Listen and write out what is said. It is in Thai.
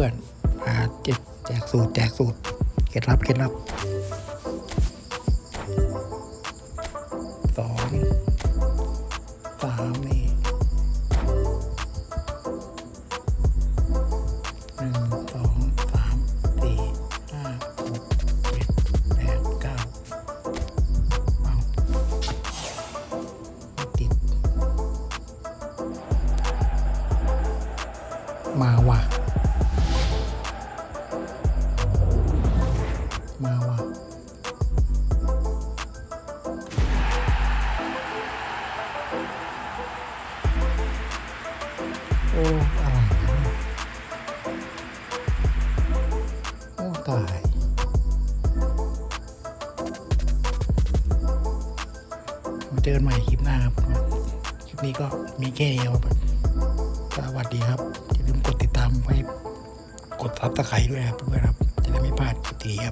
มาแจกสูตรแจกสูตรเคล็ดลับเคล็ดลับสองสามนี่หนึ่งสองสามสี่ห้าหกเจ็ดแปดเก้าเอาไม่ติด มาว่ะ มาว่ะโอ้อะไรเนี่ยโอ้ตายมาเจอกันใหม่คลิปหน้าครับ คลิปนี้ก็มีแค่นี้ครับสวัสดีครับ อย่าลืมกดติดตามไว้กดซับสไครต์ด้วยครับเพื่อนครับ จะได้ไม่พลาดคลิปดีครับ